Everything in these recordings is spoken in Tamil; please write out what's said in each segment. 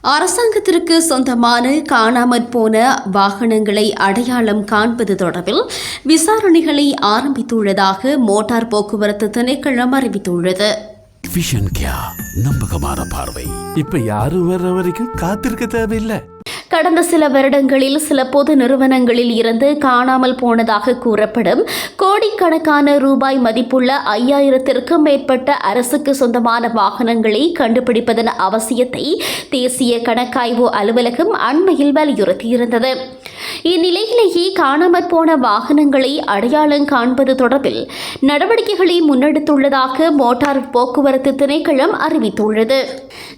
அரசாங்கத்திற்கு சொந்தமான காணாமற் போன வாகனங்களை அடையாளம் காண்பது தொடர்பில் விசாரணைகளை ஆரம்பித்துள்ளதாக மோட்டார் போக்குவரத்து திணைக்களம் அறிவித்துள்ளது. நம்பகமான பார்வை. இப்ப யாரும் வர்ற வரைக்கும் காத்திருக்க தேவையில்லை. கடந்த சில வருடங்களில் சில பொது நிறுவனங்களில் இருந்து காணாமல் போனதாக கூறப்படும் கோடிக்கணக்கான ரூபாய் மதிப்புள்ள ஐயாயிரத்திற்கும் மேற்பட்ட அரசுக்கு சொந்தமான வாகனங்களை கண்டுபிடிப்பதன் அவசியத்தை தேசிய கணக்காய்வு அலுவலகம் அண்மையில் வலியுறுத்தியிருந்தது. இந்நிலை காணாமற் போன வாகனங்களை அடையாளம் காண்பது தொடர்பில் நடவடிக்கைகளை முன்னெடுத்துள்ளதாக மோட்டார் போக்குவரத்து திணைக்களம் அறிவித்துள்ளது.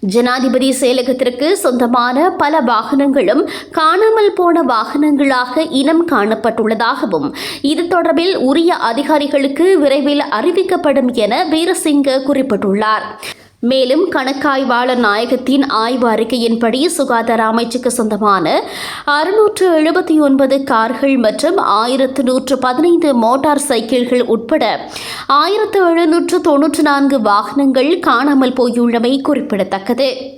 ஜனாதிபதி செயலகத்திற்கு சொந்தமான பல வாகனங்களும் காணாமல் போன வாகனங்களாக இனம் காணப்பட்டுள்ளதாகவும் இது தொடர்பில் உரிய அதிகாரிகளுக்கு விரைவில் அறிவிக்கப்படும் என வீரசிங்க குறிப்பிட்டுள்ளார். மேலும் கணக்காய்வாளர் நாயகத்தின் ஆய்வு அறிக்கையின்படி சுகாதார அமைச்சுக்கு சொந்தமான அறுநூற்று எழுபத்தி ஒன்பது கார்கள் மற்றும் ஆயிரத்து நூற்று பதினைந்து மோட்டார் சைக்கிள்கள் உட்பட ஆயிரத்து எழுநூற்று தொன்னூற்று நான்கு வாகனங்கள் காணாமல் போயுள்ளமை குறிப்பிடத்தக்கது.